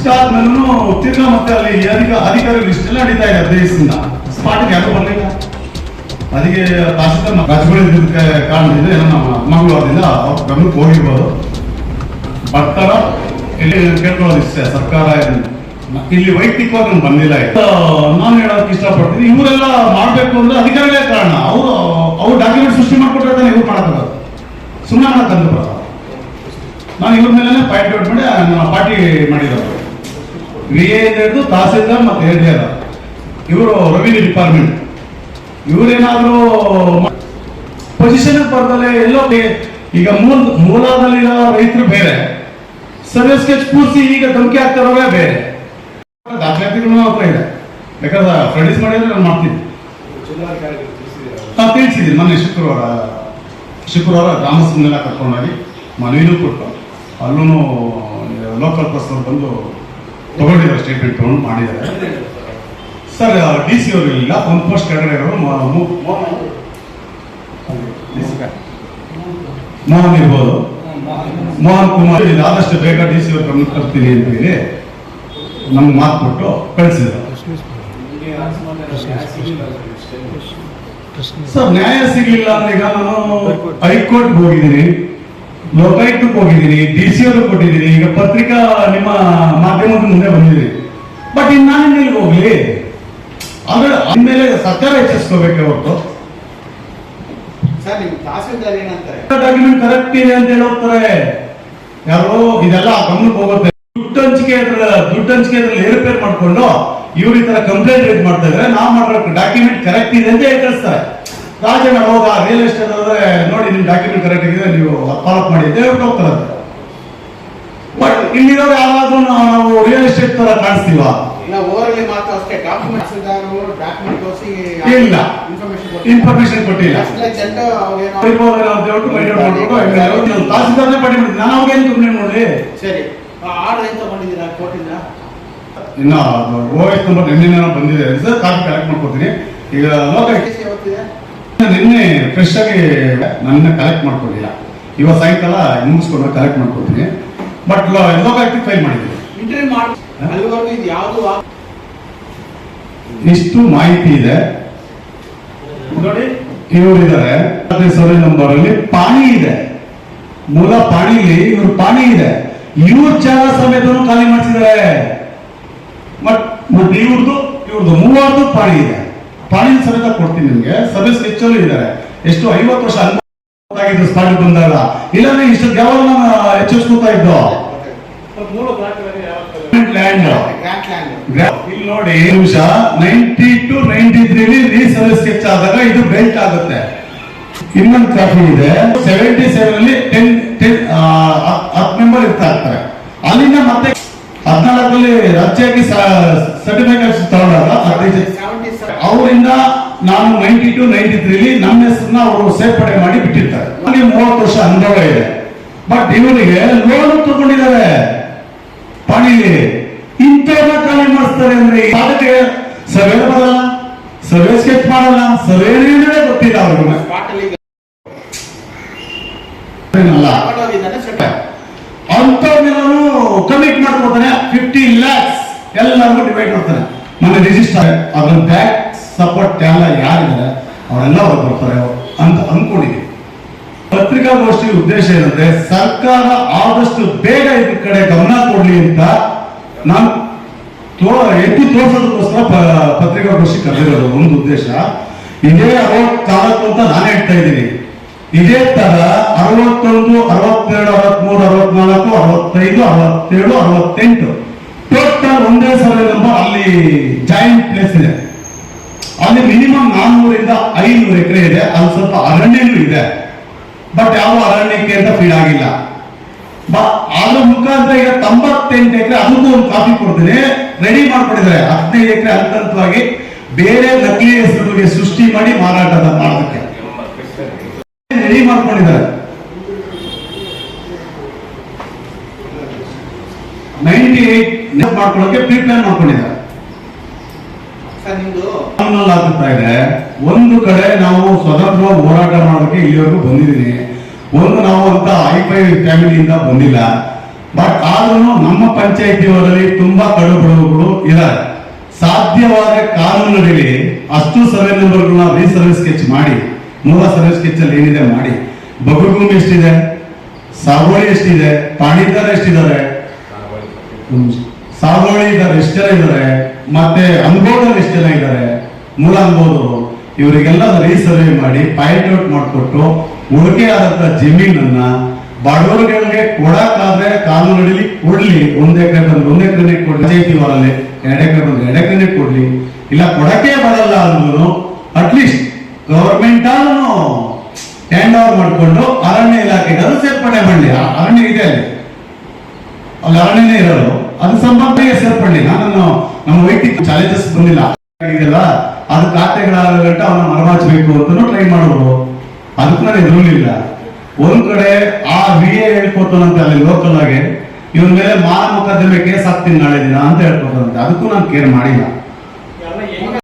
ಇಷ್ಟಾದ್ಮೇಲೂ ತಿರ್ಗಾ ಮತ್ತೆ ಅಲ್ಲಿ ಅಧಿಕ ಅಧಿಕಾರಿಗಳು ಇಷ್ಟೆಲ್ಲ ನಡೀತಾ ಇದೆ ದೇಶದಿಂದ ಸ್ಪಾಟಿಗೆ ಯಾರು ಬರಲಿಲ್ಲ. ಅದಕ್ಕೆ ತಹಸೀಲ್ದಾರ್ ರಾಜಗಳು ಇದ್ದಕ್ಕೆ ಕಾರಣದಿಂದ ಏನೋ ನಮ್ಮ ಮಂಗಳವಾರದಿಂದ ಗಮನಕ್ಕೆ ಹೋಗಿರ್ಬೋದು. ಬರ್ತಾರ ಇಲ್ಲಿ ಕೇಳ್ಕೊಳ್ಳೋದು ಇಷ್ಟೇ. ಸರ್ಕಾರ. ಇಲ್ಲಿ ವೈಯಕ್ತಿಕವಾಗಿ ನಾನು ಬಂದಿಲ್ಲ. ನಾನು ಹೇಳೋದಕ್ಕೆ ಇಷ್ಟಪಡ್ತೀನಿ. ಇವರೆಲ್ಲ ಮಾಡಬೇಕು ಅಂದ್ರೆ ಅಧಿಕಾರಿಗಳೇ ಕಾರಣ. ಅವರು, ಅವ್ರು ಡಾಕ್ಯುಮೆಂಟ್ ಸೃಷ್ಟಿ ಮಾಡ್ಕೊಟ್ಟಿರ್ತಾನೆ ಇವ್ರು ಮಾಡೋಕ್ಕಾಗಲ್ಲ. ಸುಮ್ಮನೆ ಮಾಡೋಕ್ಕಂತ ನಾನು ಇವ್ರ ಮೇಲೆ ಔಟ್ ಮಾಡಿ ನನ್ನ ಪಾರ್ಟಿ ಮಾಡಿರೋದು. ವಿ ಹಿಡಿದು ತಹಸೀಲ್ದಾರ್ ಮತ್ತು ಎ ಇವರು ರೆವಿನ್ಯೂ ಡಿಪಾರ್ಟ್ಮೆಂಟ್ ಇವರೇನಾದರೂ ಪೊಸಿಷನ್ ಬರ್ತಾರೆ ಎಲ್ಲೋ ಈಗ ಮೂಲ ಮೂಲದಲ್ಲಿರೋ ರೈತರು ಬೇರೆ. ಸರ್ವಿಸ್ ಸ್ಕೆಚ್ ಕೂರಿಸಿ ಈಗ ಧಮಕಿ ಆಗ್ತಾರವೇ ಬೇರೆ. ದಾಖಲಾತಿಗಳು ಹತ್ರ ಇದೆ. ಯಾಕಂದ್ರೆ ಪ್ರೊಡ್ಯೂಸ್ ಮಾಡಿದ್ರೆ ನಾನು ಮಾಡ್ತೀನಿ. ನಾನು ತಿಳಿಸಿದ್ದೀನಿ. ಮೊನ್ನೆ ಶುಕ್ರವಾರ ಶುಕ್ರವಾರ ಗ್ರಾಮಸ್ಥರನ್ನೆಲ್ಲ ಕರ್ಕೊಂಡೋಗಿ ಮನವಿನೂ ಕೊಟ್ಟು ಅಲ್ಲೂ ಲೋಕಲ್ ಪರ್ಸನ್ ಬಂದು ತಗೊಂಡಿದ್ದಾರೆ ಸ್ಟೇಟ್ಮೆಂಟ್ ತಗೊಂಡು ಮಾಡಿದ್ದಾರೆ. ಸರ್ ಡಿ ಸಿ ಅವರು ಇಲ್ಲ ಒಂದು ಪೋಸ್ಟ್ ಕೆಳಗಡೆ ಇರೋರು ಮೋಹನ್ ಇರ್ಬೋದು. ಮೋಹನ್ ಕುಮಾರ್ ಇದು ಆದಷ್ಟು ಬೇಗ ಡಿ ಸಿ ಅವ್ರ ಗಮನ ಕರ್ತೀನಿ ಅಂತ ಹೇಳಿ ನಮ್ಗೆ ಮಾತು ಕೊಟ್ಟು ಕಳಿಸಿದ್ರು. ಸರ್, ನ್ಯಾಯ ಸಿಗಲಿಲ್ಲ ಅಂದ್ರೆ ಈಗ ನಾನು ಹೈಕೋರ್ಟ್ ಹೋಗಿದ್ದೀನಿ. ಲೋಕಾಯುಕ್ತಕ್ಕೆ ಹೋಗಿದ್ದೀನಿ ಡಿ ಸಿ ಅವರು ಕೊಟ್ಟಿದ್ದೀನಿ ಈಗ ಪತ್ರಿಕಾ ನಿಮ್ಮ ಮಾಧ್ಯಮದ ಮುಂದೆ ಬಂದಿದೆ. ಬಟ್ ಇನ್ನು ನಾನು ಎಲ್ಲಿಗೆ ಹೋಗ್ಲಿ? ಆದ್ರೆ ಅಂದ್ಮೇಲೆ ಸರ್ಕಾರ ಹೆಚ್ಚಿಸ್ಕೋಬೇಕೆ ಹೊರತು. ಡಾಕ್ಯುಮೆಂಟ್ ಕರೆಕ್ಟ್ ಇದೆ ಅಂತ ಹೇಳೋಗ್ತಾರೆ ಯಾರು ಇದೆಲ್ಲ ಗಮನಕ್ಕೆ ಹೋಗುತ್ತೆ. ದುಡ್ಡು ಹಂಚಿಕೆ ದುಡ್ಡು ಹಂಚಿಕೆ ಏರ್ಪೇರ್ ಮಾಡ್ಕೊಂಡು ಇವ್ರ ಈ ತರ ಕಂಪ್ಲೇಂಟ್ ರೇಟ್ ಮಾಡ್ತಾ ಇದ್ರೆ ನಾವು ಮಾಡ್ಬೇಕು. ಡಾಕ್ಯುಮೆಂಟ್ ಕರೆಕ್ಟ್ ಇದೆ ಅಂತ ಹೇಳ್ತಾರೆ ಕಳಿಸ್ತಾರೆ. ರಾಜಣ್ಣ ಹೋಗ ರಿಯಲ್ ಎಸ್ಟೇಟ್ ಅಂದ್ರೆ ನೋಡಿ ನಿಮ್ ಡಾಕ್ಯುಮೆಂಟ್ ಕರೆಕ್ಟ್ ಆಗಿದೆ ನೀವು ಫಾಲೋ ಮಾಡಿ ಅಂತ ಹೇಳ್ಬಿಟ್ಟು ಹೋಗ್ತಾರೆ ಬಟ್ ಇಲ್ಲಿರೋರು ಯಾರಾದ್ರೂ ನಾವು ರಿಯಲ್ ಎಸ್ಟೇಟ್ ತರ ಕಾಣಿಸ್ತೀವ? ಇಲ್ಲ. ಇನ್ಫಾರ್ಮೇಶನ್ ಕೊಟ್ಟಿಲ್ಲ. ತಹಸೀಲ್ದಾರ್ನೇ ಪಡಿ ಮಾಡಿದ್ದು ನಾನು ಅವಾಗೇನು ಕಂಪ್ಲೇಂಟ್ ನೋಡಿ ಸರಿ. ಆರ್ಡರ್ ಏನ್ ತಗೊಂಡಿದ್ದೀರಾ? ಕೋರ್ಟಿಂದ? ಇನ್ನ ಓಎಸ್ ನಂಬರ್ ನಿನ್ನೆ ಬಂದಿದೆ. ಸರ್ ಕಾಪಿ ಕಲೆಕ್ಟ್ ಮಾಡ್ಕೊತೀನಿ ಈಗ ಲೋಕ ನಿನ್ನೆ ಫ್ರೆಶ್ ಆಗಿ ನನ್ನ ಕಲೆಕ್ಟ್ ಮಾಡ್ಕೊಂಡಿಲ್ಲ. ಇವತ್ತು ಸಾಯಂಕಾಲ ಮುಗಿಸ್ಕೊಂಡು ಕಲೆಕ್ಟ್ ಮಾಡ್ಕೊತೀನಿ ಬಟ್ ಲೋಕಾಯುಕ್ತ ಫೈಲ್ ಮಾಡಿದ್ದೀನಿ. ಇಷ್ಟು ಮಾಹಿತಿ ಇದೆ. ನೋಡಿ. ಇವರು ಇದ್ದಾರೆ ಸರ್ವೆ ನಂಬರ್ ಅಲ್ಲಿ ಪಾಣಿ ಇದೆ. ಮೂಲ ಪಾಣಿಲಿ ಇವ್ರ ಪಾಣಿ ಇದೆ. ಇವ್ರ ಜಾಗ ಸಮೇತನು ಖಾಲಿ ಮಾಡಿಸಿದ್ದಾರೆ. ಬಟ್ ಇವ್ರದ್ದು ಇವ್ರದ್ದು ಮೂವತ್ತು ಪಾಣಿ ಇದೆ. ಪಾಣಿ ಸಮೇತ ಕೊಡ್ತೀನಿ ನಿಮ್ಗೆ. ಸಭೆ ಹೆಚ್ಚಲು ಇದ್ದಾರೆ. ಎಷ್ಟು ಐವತ್ತು ವರ್ಷ ಅನುಭವ ಸ್ಪಾಟ್ ಬಂದಾಗ. ಇಲ್ಲಾಂದ್ರೆ ಇಷ್ಟು ಯಾವಾಗ ನಾನು ಎಚ್ಚರಿಸ್ಕೊತಾ ಇದ್ದೋ? ಇಲ್ಲಿ ನೋಡಿ ನಿಮಿಷ ನೈನ್ಟಿ ಟು ನೈಂಟಿ ತ್ರೀಲಿ ರೀಸರ್ವೆ ಸ್ಕೆಚ್ ಆದಾಗ ಇದು ಬೆಲ್ಟ್ ಆಗುತ್ತೆ. ಇನ್ನೊಂದು ಕಾಪಿ ಇದೆ. ಸೆವೆಂಟಿ ಸೆವೆನ್ ಅಲ್ಲಿ ಟೆನ್ ಟೆನ್ ಹತ್ತು ಮೆಂಬರ್ ಇರ್ತಾ ಇರ್ತಾರೆ. ಅಲ್ಲಿಂದ ಮತ್ತೆ ಹದಿನಾಲ್ಕರಲ್ಲಿ ರಾಜ್ಯಕ್ಕೆ ಸರ್ಟಿಫಿಕೇಟ್ ತಗೊಂಡಾಗ ಹದಿನೈದು ಅವರಿಂದ ನಾನು ನೈನ್ಟಿ ಟು ನೈಂಟಿ ತ್ರೀಲಿ ನಮ್ಮ ಹೆಸರನ್ನ ಅವರು ಸೇರ್ಪಡೆ ಮಾಡಿ ಬಿಟ್ಟಿರ್ತಾರೆ. ಅಲ್ಲಿ ಮೂವತ್ತು ವರ್ಷ ಅನುಭವ ಇದೆ. ಬಟ್ ಇವರಿಗೆ ಲೋನ್ ತಗೊಂಡಿದ್ದಾರೆ. ಪಣಿಲಿ ಇಂಥವ್ರನ್ನ ಖಾಲಿ ಮಾಡಿಸ್ತಾರೆ ಅಂದ್ರೆ ಅದಕ್ಕೆ ಸರ್ವೆ ಬರಲ್ಲ, ಸರ್ವೆ ಸ್ಕೆಚ್ ಮಾಡಲ್ಲ, ಸರ್ವೆ ಗೊತ್ತಿಲ್ಲ ಅವ್ರಿಗೆ. ಅಂಥವ್ರನ್ನೆಲ್ಲರೂ ಕಮಿಟ್ ಮಾಡ್ಕೊತಾನೆ ಫಿಫ್ಟಿ ಲ್ಯಾಕ್ಸ್ ಎಲ್ಲರಿಗೂ ಡಿವೈಡ್ ಮಾಡ್ತಾನೆ. ಮೊನ್ನೆ ರಿಜಿಸ್ಟರ್ ಅದ್ರ ಬ್ಯಾಕ್ ಸಪೋರ್ಟ್ ಎಲ್ಲ ಯಾರಿದ್ದಾರೆ, ಅವರೆಲ್ಲ ಅವ್ರು ಬರ್ತಾರೆ ಅಂತ ಅನ್ಕೊಂಡಿದ್ದೀವಿ ಪತ್ರಿಕಾಗೋಷ್ಠಿ ಉದ್ದೇಶ ಏನಂದ್ರೆ, ಸರ್ಕಾರ ಆದಷ್ಟು ಬೇಗ ಇದ್ರ ಕಡೆ ಗಮನ ಕೊಡ್ಲಿ ಅಂತ ನಾನು ತೋ, ಎತ್ತಿ ತೋರಿಸೋದಕ್ಕೋಸ್ಕರ ಪತ್ರಿಕಾಗೋಷ್ಠಿ ಕರೆದಿರೋದು ಒಂದು ಉದ್ದೇಶ. ಇದೇ ಅರವತ್ನಾಲ್ಕು ಅಂತ ನಾನು ಹೇಳ್ತಾ ಇದ್ದೀನಿ. ಇದೇ ತರ ಅರವತ್ತೊಂದು, ಅರವತ್ತೆರಡು, ಅರವತ್ಮೂರು, ಅರವತ್ನಾಲ್ಕು, ಅರವತ್ತೈದು, ಅರವತ್ತೇಳು, ಅರವತ್ತೆಂಟು ಒಂದೇ ಸಾವಿರ ಅಲ್ಲಿ ಜಾಯಿಂಟ್ ಪ್ಲೇಸ್ ಇದೆ. ಅಲ್ಲಿ ಮಿನಿಮಮ್ ನಾನ್ನೂರಿಂದ ಐನೂರು ಎಕರೆ ಇದೆ. ಅಲ್ಲಿ ಸ್ವಲ್ಪ ಅರಣ್ಯನೂ ಇದೆ. ಬಟ್ ಯಾವ ಅರಣ್ಯಕ್ಕೆ ಅಂತ ಫೀಡ್ ಆಗಿಲ್ಲ. ಅದ್ರ ಮುಖಾಂತರ ಈಗ ತೊಂಬತ್ತೆಂಟು ಎಕರೆ ಅದಕ್ಕೂ ಒಂದು ಕಾಪಿ ಕೊಡ್ತೀನಿ. ರೆಡಿ ಮಾಡ್ಕೊಂಡಿದ್ದಾರೆ. ಹದಿನೈದು ಎಕರೆ ಹಂತ ಹಂತವಾಗಿ ಬೇರೆ ನಕಲಿ ಹೆಸರುಗಳಿಗೆ ಸೃಷ್ಟಿ ಮಾಡಿ ಮಾರಾಟದ ಮಾಡೋದಕ್ಕೆ ರೆಡಿ ಮಾಡ್ಕೊಂಡಿದ್ದಾರೆ. ನೈಂಟಿ ಏಟ್ ಮಾಡ್ಕೊಳ್ಳೋಕೆ ಪ್ರೀ ಪ್ಲಾನ್ ಮಾಡ್ಕೊಂಡಿದ್ದಾರೆ ಆಗ್ತಾ ಇದೆ. ಒಂದು ಕಡೆ ನಾವು ಸ್ವತಂತ್ರ ಹೋರಾಟ ಮಾಡೋಕೆ ಇಲ್ಲಿವರೆಗೂ ಬಂದಿದ್ದೀನಿ. ಒಂದು ನಾವು ಅಂತ ಐಫೈ ಫ್ಯಾಮಿಲಿಯಿಂದ ಬಂದಿಲ್ಲ. ಬಟ್ ಆದ್ರೂ ನಮ್ಮ ಪಂಚಾಯತಿ ಅವರಲ್ಲಿ ತುಂಬಾ ಕಡು ಬಡವರು ಇದ್ದಾರೆ. ಸಾಧ್ಯವಾದ ಕಾನೂನಿನಲ್ಲಿ ಅಷ್ಟು ಸರ್ವೆ ನಂಬರ್ಗಳನ್ನ ರೀಸರ್ವೆ ಸ್ಕೆಚ್ ಮಾಡಿ ಮೂಲ ಸರ್ವೆ ಸ್ಕೆಚ್ ಅಲ್ಲಿ ಏನಿದೆ ಮಾಡಿ ಬಗುಗುಂಬಿ ಎಷ್ಟಿದೆ ಸಾಗೋಳಿ ಎಷ್ಟಿದೆ ಪಾಣಿದಾರ ಎಷ್ಟಿದ್ದಾರೆ ಸಾಗೋಳಿ ಇದ್ದಾರೆ ಎಷ್ಟು ಜನ ಇದ್ದಾರೆ, ಮತ್ತೆ ಅನ್ಬೋದಲ್ಲಿ ಎಷ್ಟು ಜನ ಇದ್ದಾರೆ, ಮೂಲ ಅನ್ಬೋದರು ಇವರಿಗೆಲ್ಲ ರೀಸರ್ವೆ ಮಾಡಿ ಪಾಯಿಂಟ್ ಔಟ್ ಮಾಡಿಕೊಟ್ಟು ಉಳಿಕೆ ಆದಂತ ಜಮೀನನ್ನ ಬಡವರುಗಳಿಗೆ ಕೊಡಕ್ಕಾದ್ರೆ ಕಾನೂನಲ್ಲಿ ಕೊಡ್ಲಿ. ಒಂದ್ ಎಕರೆ ಬಂದು, ಒಂದ್ ಎಕರೆನೆ ಕೊಡ್ಲಿ. ಅವರಲ್ಲಿ ಎರಡ್ ಎಕರೆ ಬಂದು, ಎರಡ್ ಎಕರೆನೆ ಕೊಡ್ಲಿ. ಇಲ್ಲ, ಕೊಡಕ್ಕೆ ಬರಲ್ಲ ಅಂದ್ರೂ ಅಟ್ಲೀಸ್ಟ್ ಗವರ್ಮೆಂಟ್ ಹ್ಯಾಂಡ್ ಓವರ್ ಮಾಡಿಕೊಂಡು ಅರಣ್ಯ ಇಲಾಖೆಗಾದ್ರೂ ಸೇರ್ಪಡೆ ಮಾಡಲಿ. ಅರಣ್ಯ ಇದೆ ಅಲ್ಲಿ. ಅಲ್ಲಿ ಅರಣ್ಯನೇ ಇರೋದು ಅದು ಸಂಬಂಧ ಸೇರ್ಪಡಲಿ ನಾನು ನಮ್ಮ ವೈಯಕ್ತಿಕ ಚಾಲೆಂಜಸ್ ಬಂದಿಲ್ಲ. ಇದೆಲ್ಲ ಅದು ಖಾತೆಗಳಾಗ ಅವನ ಮರಮಾಚಬೇಕು ಅಂತಲೂ ಟ್ರೈ ಮಾಡೋದು ಅದಕ್ಕೂ ನಾನು ಎದುರಲಿಲ್ಲ ಒಂದ್ ಕಡೆ ಆ ವಿ ಎ ಹೇಳ್ಕೊತಾನಂತೆ ಅಲ್ಲಿ ಲೋಕಲ್ ಆಗಿ ಇವನ್ ಮೇಲೆ ಮಾನ ಮೊಕದ್ದಮೆ ಕೇಸ್ ಹಾಕ್ತೀನಿ ನಾಳೆ ದಿನ ಅಂತ ಹೇಳ್ಕೊತಾನಂತೆ ಅದಕ್ಕೂ ನಾನು ಕೇರ್ ಮಾಡಿಲ್ಲ.